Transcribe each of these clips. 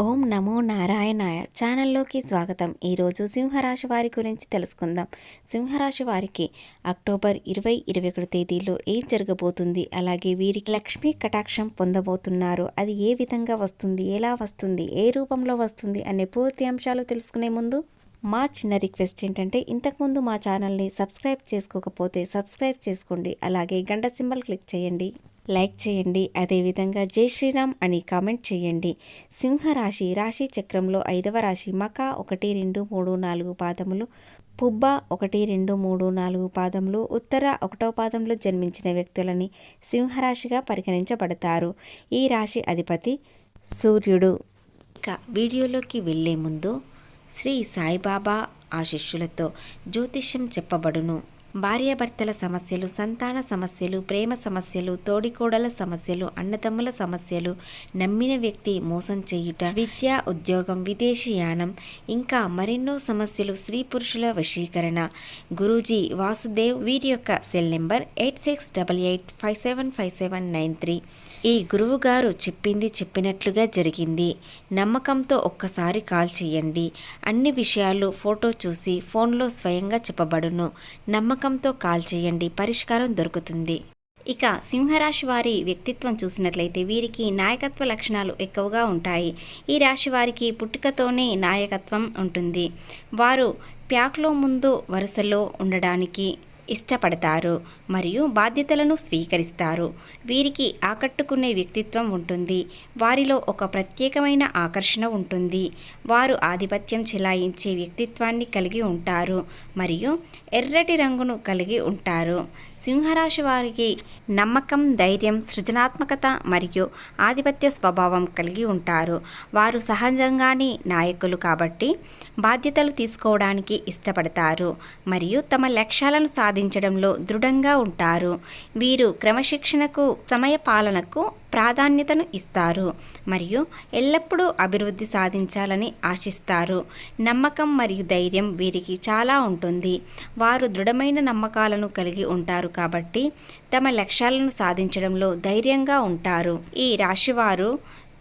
ఓం నమో నారాయణాయ ఛానల్లోకి స్వాగతం. ఈరోజు సింహరాశి వారి గురించి తెలుసుకుందాం. సింహరాశి వారికి అక్టోబర్ ఇరవై ఇరవై ఒకటి తేదీలో ఏం జరగబోతుంది? అలాగే వీరికి లక్ష్మీ కటాక్షం పొందబోతున్నారు. అది ఏ విధంగా వస్తుంది? ఎలా వస్తుంది? ఏ రూపంలో వస్తుంది? అనే పూర్తి అంశాలు తెలుసుకునే ముందు మా చిన్న రిక్వెస్ట్ ఏంటంటే ఇంతకుముందు మా ఛానల్ని సబ్స్క్రైబ్ చేసుకోకపోతే సబ్స్క్రైబ్ చేసుకోండి. అలాగే గంట సింబల్ క్లిక్ చేయండి. లైక్ చేయండి. అదేవిధంగా జై శ్రీరామ్ అని కామెంట్ చేయండి. సింహరాశి రాశి చక్రంలో ఐదవ రాశి మక ఒకటి రెండు మూడు నాలుగు పాదములు పుబ్బ ఒకటి రెండు మూడు నాలుగు పాదములు ఉత్తర ఒకటో పాదంలో జన్మించిన వ్యక్తులని సింహరాశిగా పరిగణించబడతారు. ఈ రాశి అధిపతి సూర్యుడు. ఇక వీడియోలోకి వెళ్ళే ముందు శ్రీ సాయిబాబా ఆశిష్యులతో జ్యోతిష్యం చెప్పబడును. భార్యాభర్తల సమస్యలు సంతాన సమస్యలు ప్రేమ సమస్యలు తోడికోడల సమస్యలు అన్నదమ్ముల సమస్యలు నమ్మిన వ్యక్తి మోసం చేయుట విద్య ఉద్యోగం విదేశీయానం ఇంకా మరెన్నో సమస్యలు స్త్రీ పురుషుల వశీకరణ. గురూజీ వాసుదేవ్ వీరి యొక్క cell number eight six double eight five seven five seven nine three. ఈ గురువుగారు చెప్పింది చెప్పినట్లుగా జరిగింది. నమ్మకంతో ఒక్కసారి కాల్ చేయండి. అన్ని విషయాలు ఫోటో చూసి ఫోన్లో స్వయంగా చెప్పబడును. నమ్మకంతో కాల్ చేయండి. పరిష్కారం దొరుకుతుంది. ఇక సింహరాశి వారి వ్యక్తిత్వం చూసినట్లయితే వీరికి నాయకత్వ లక్షణాలు ఎక్కువగా ఉంటాయి. ఈ రాశి వారికి పుట్టుకతోనే నాయకత్వం ఉంటుంది. వారు ప్యాక్లో ముందు వరుసలో ఉండడానికి ఇష్టపడతారు మరియు బాధ్యతలను స్వీకరిస్తారు. వీరికి ఆకట్టుకునే వ్యక్తిత్వం ఉంటుంది. వారిలో ఒక ప్రత్యేకమైన ఆకర్షణ ఉంటుంది. వారు ఆధిపత్యం చెలాయించే వ్యక్తిత్వాన్ని కలిగి ఉంటారు మరియు ఎర్రటి రంగును కలిగి ఉంటారు. సింహరాశి వారికి నమ్మకం ధైర్యం సృజనాత్మకత మరియు ఆధిపత్య స్వభావం కలిగి ఉంటారు. వారు సహజంగానే నాయకులు కాబట్టి బాధ్యతలు తీసుకోవడానికి ఇష్టపడతారు మరియు తమ లక్ష్యాలను సాధించడంలో దృఢంగా ఉంటారు. వీరు క్రమశిక్షణకు సమయ పాలనకు ప్రాధాన్యతను ఇస్తారు మరియు ఎల్లప్పుడూ అభివృద్ధి సాధించాలని ఆశిస్తారు. నమ్మకం మరియు ధైర్యం వీరికి చాలా ఉంటుంది. వారు దృఢమైన నమ్మకాలను కలిగి ఉంటారు కాబట్టి తమ లక్ష్యాలను సాధించడంలో ధైర్యంగా ఉంటారు. ఈ రాశివారు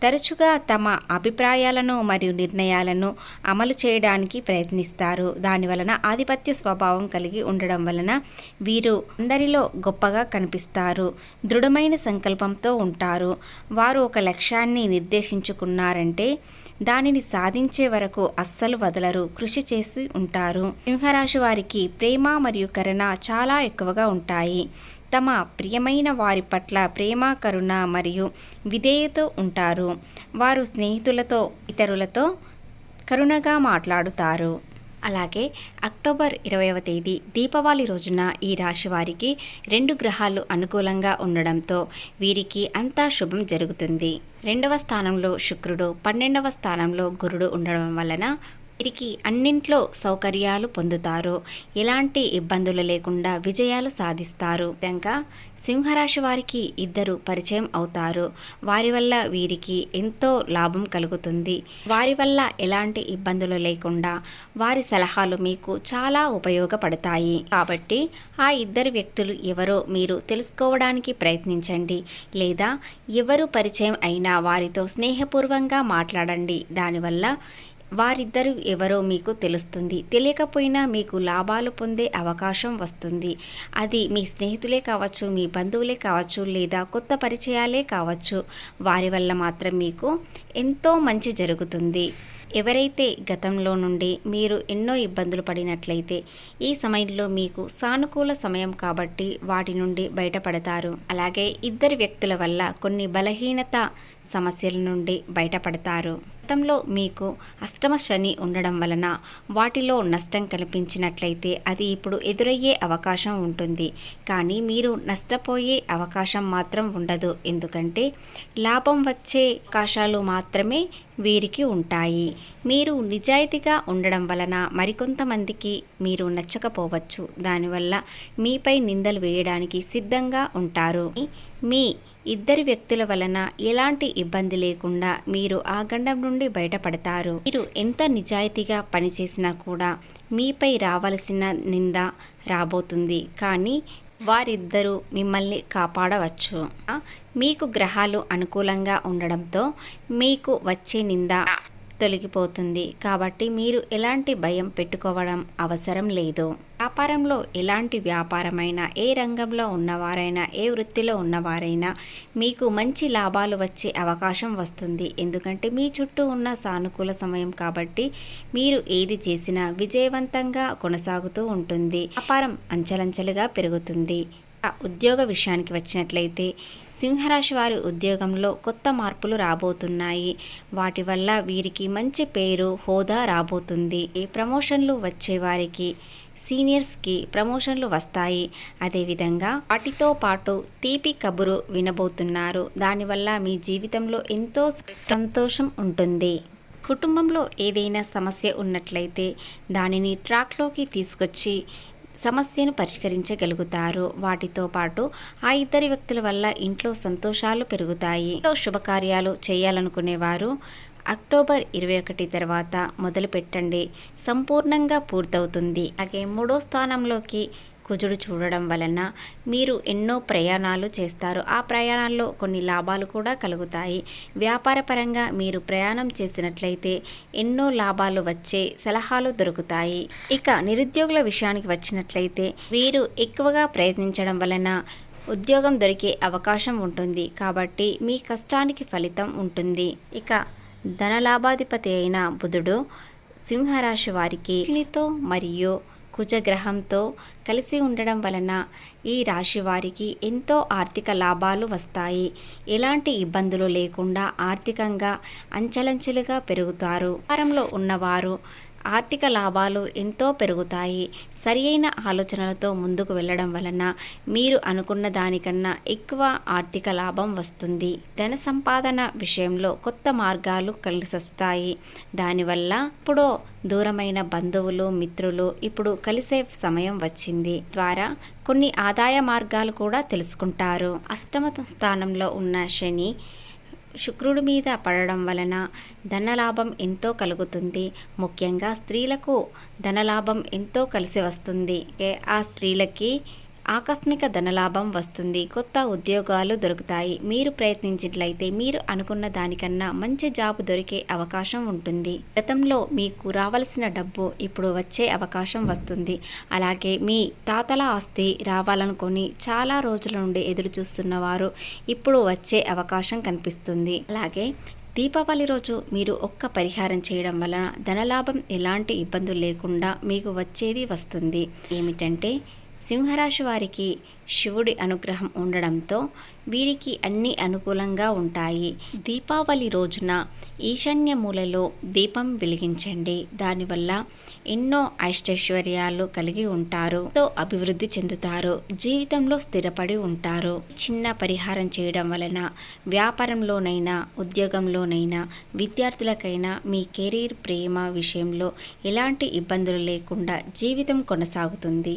తరచుగా తమ అభిప్రాయాలను మరియు నిర్ణయాలను అమలు చేయడానికి ప్రయత్నిస్తారు. దాని వలన ఆధిపత్య స్వభావం కలిగి ఉండడం వలన వీరు అందరిలో గొప్పగా కనిపిస్తారు. దృఢమైన సంకల్పంతో ఉంటారు. వారు ఒక లక్ష్యాన్ని నిర్దేశించుకున్నారంటే దానిని సాధించే వరకు అస్సలు వదలరు. కృషి చేసి ఉంటారు. సింహరాశి వారికి ప్రేమ మరియు కరుణ చాలా ఎక్కువగా ఉంటాయి. తమ ప్రియమైన వారి పట్ల ప్రేమ కరుణ మరియు విధేయతో ఉంటారు. వారు స్నేహితులతో ఇతరులతో కరుణగా మాట్లాడుతారు. అలాగే అక్టోబర్ ఇరవైవ తేదీ దీపావళి రోజున ఈ రాశి వారికి రెండు గ్రహాలు అనుకూలంగా ఉండడంతో వీరికి అంతా శుభం జరుగుతుంది. రెండవ స్థానంలో శుక్రుడు పన్నెండవ స్థానంలో గురుడు ఉండడం వలన వీరికి అన్నింట్లో సౌకర్యాలు పొందుతారు. ఎలాంటి ఇబ్బందులు లేకుండా విజయాలు సాధిస్తారు. విధంగా సింహరాశి వారికి ఇద్దరు పరిచయం అవుతారు. వారి వల్ల వీరికి ఎంతో లాభం కలుగుతుంది. వారి వల్ల ఎలాంటి ఇబ్బందులు లేకుండా వారి సలహాలు మీకు చాలా ఉపయోగపడతాయి. కాబట్టి ఆ ఇద్దరు వ్యక్తులు ఎవరో మీరు తెలుసుకోవడానికి ప్రయత్నించండి. లేదా ఎవరు పరిచయం అయినా వారితో స్నేహపూర్వంగా మాట్లాడండి. దానివల్ల వారిద్దరూ ఎవరో మీకు తెలుస్తుంది. తెలియకపోయినా మీకు లాభాలు పొందే అవకాశం వస్తుంది. అది మీ స్నేహితులే కావచ్చు మీ బంధువులే కావచ్చు లేదా కొత్త పరిచయాలే కావచ్చు. వారి వల్ల మాత్రం మీకు ఎంతో మంచి జరుగుతుంది. ఎవరైతే గతంలో నుండి మీరు ఎన్నో ఇబ్బందులు పడినట్లయితే ఈ సమయంలో మీకు సానుకూల సమయం కాబట్టి వాటి నుండి బయటపడతారు. అలాగే ఇద్దరు వ్యక్తుల వల్ల కొన్ని బలహీనత సమస్యల నుండి బయటపడతారు. గతంలో మీకు అష్టమ శని ఉండడం వలన వాటిలో నష్టం కనిపించినట్లయితే అది ఇప్పుడు ఎదురయ్యే అవకాశం ఉంటుంది. కానీ మీరు నష్టపోయే అవకాశం మాత్రం ఉండదు. ఎందుకంటే లాభం వచ్చే అవకాశాలు మాత్రమే వీరికి ఉంటాయి. మీరు నిజాయితీగా ఉండడం వలన మరికొంతమందికి మీరు నచ్చకపోవచ్చు. దానివల్ల మీపై నిందలు వేయడానికి సిద్ధంగా ఉంటారు. మీ ఇద్దరు వ్యక్తుల వలన ఎలాంటి ఇబ్బంది లేకుండా మీరు ఆ గండం నుండి బయటపడతారు. మీరు ఎంత నిజాయితీగా పనిచేసినా కూడా మీపై రావలసిన నింద రాబోతుంది. కానీ వారిద్దరూ మిమ్మల్ని కాపాడవచ్చు. మీకు గ్రహాలు అనుకూలంగా ఉండడంతో మీకు వచ్చే నింద తొలగిపోతుంది. కాబట్టి మీరు ఎలాంటి భయం పెట్టుకోవడం అవసరం లేదు. వ్యాపారంలో ఎలాంటి వ్యాపారమైనా ఏ రంగంలో ఉన్నవారైనా ఏ వృత్తిలో ఉన్నవారైనా మీకు మంచి లాభాలు వచ్చే అవకాశం వస్తుంది. ఎందుకంటే మీ చుట్టూ ఉన్న సానుకూల సమయం కాబట్టి మీరు ఏది చేసినా విజయవంతంగా కొనసాగుతూ ఉంటుంది. వ్యాపారం అంచెలంచెలుగా పెరుగుతుంది. ఉద్యోగ విషయానికి వచ్చినట్లయితే సింహరాశి వారి ఉద్యోగంలో కొత్త మార్పులు రాబోతున్నాయి. వాటి వల్ల వీరికి మంచి పేరు హోదా రాబోతుంది. ఈ ప్రమోషన్లు వచ్చే వారికి సీనియర్స్కి ప్రమోషన్లు వస్తాయి. అదేవిధంగా వాటితో పాటు తీపి కబురు వినబోతున్నారు. దానివల్ల మీ జీవితంలో ఎంతో సంతోషం ఉంటుంది. కుటుంబంలో ఏదైనా సమస్య ఉన్నట్లయితే దానిని ట్రాక్లోకి తీసుకొచ్చి సమస్యను పరిష్కరించగలుగుతారు. వాటితో పాటు ఆ ఇద్దరి వ్యక్తుల వల్ల ఇంట్లో సంతోషాలు పెరుగుతాయి. ఇంట్లో శుభకార్యాలు చేయాలనుకునేవారు. అక్టోబర్ ఇరవై ఒకటి తర్వాత మొదలు పెట్టండి సంపూర్ణంగా పూర్తవుతుంది. అలాగే మూడో స్థానంలోకి కుజుడు చూడడం వలన మీరు ఎన్నో ప్రయాణాలు చేస్తారు. ఆ ప్రయాణాల్లో కొన్ని లాభాలు కూడా కలుగుతాయి. వ్యాపారపరంగా మీరు ప్రయాణం చేసినట్లయితే ఎన్నో లాభాలు వచ్చే సలహాలు దొరుకుతాయి. ఇక నిరుద్యోగుల విషయానికి వచ్చినట్లయితే వీరు ఎక్కువగా ప్రయత్నించడం వలన ఉద్యోగం దొరికే అవకాశం ఉంటుంది. కాబట్టి మీ కష్టానికి ఫలితం ఉంటుంది. ఇక ధనలాభాధిపతి అయిన బుధుడు సింహరాశి వారికి నీతో మరియు కుజగ్రహంతో కలిసి ఉండడం వలన ఈ రాశి వారికి ఎంతో ఆర్థిక లాభాలు వస్తాయి. ఎలాంటి ఇబ్బందులు లేకుండా ఆర్థికంగా అంచలంచెలుగా పెరుగుతారు. వారంలో ఉన్నవారు ఆర్థిక లాభాలు ఎంతో పెరుగుతాయి. సరియైన ఆలోచనలతో ముందుకు వెళ్ళడం వలన మీరు అనుకున్న దానికన్నా ఎక్కువ ఆర్థిక లాభం వస్తుంది. ధన సంపాదన విషయంలో కొత్త మార్గాలు కలిసొస్తాయి దానివల్ల ఇప్పుడు దూరమైన బంధువులు మిత్రులు ఇప్పుడు కలిసే సమయం వచ్చింది. ద్వారా కొన్ని ఆదాయ మార్గాలు కూడా తెలుసుకుంటారు. అష్టమ స్థానంలో ఉన్న శని శుక్రుడి మీద పడడం వలన ధనలాభం ఎంతో కలుగుతుంది. ముఖ్యంగా స్త్రీలకు ధనలాభం ఎంతో కలిసి వస్తుంది. ఆ స్త్రీలకి ఆకస్మిక ధనలాభం వస్తుంది. కొత్త ఉద్యోగాలు దొరుకుతాయి. మీరు ప్రయత్నించినట్లయితే మీరు అనుకున్న దానికన్నా మంచి జాబ్ దొరికే అవకాశం ఉంటుంది. గతంలో మీకు రావాల్సిన డబ్బు ఇప్పుడు వచ్చే అవకాశం వస్తుంది. అలాగే మీ తాతల ఆస్తి రావాలనుకుని చాలా రోజుల నుండి ఎదురు చూస్తున్న వారు ఇప్పుడు వచ్చే అవకాశం కనిపిస్తుంది. అలాగే దీపావళి రోజు మీరు ఒక్క పరిహారం చేయడం వలన ధనలాభం ఎలాంటి ఇబ్బందులు లేకుండా మీకు వచ్చేది వస్తుంది. ఏమిటంటే సింహరాశి వారికి శివుడి అనుగ్రహం ఉండడంతో వీరికి అన్ని అనుకూలంగా ఉంటాయి. దీపావళి రోజున ఈశాన్య మూలలో దీపం వెలిగించండి. దానివల్ల ఎన్నో ఐష్టైశ్వర్యాలు కలిగి ఉంటారు. తో అభివృద్ధి చెందుతారు. జీవితంలో స్థిరపడి ఉంటారు. చిన్న పరిహారం చేయడం వలన వ్యాపారంలోనైనా ఉద్యోగంలోనైనా విద్యార్థులకైనా మీ కెరీర్ ప్రేమ విషయంలో ఎలాంటి ఇబ్బందులు లేకుండా జీవితం కొనసాగుతుంది.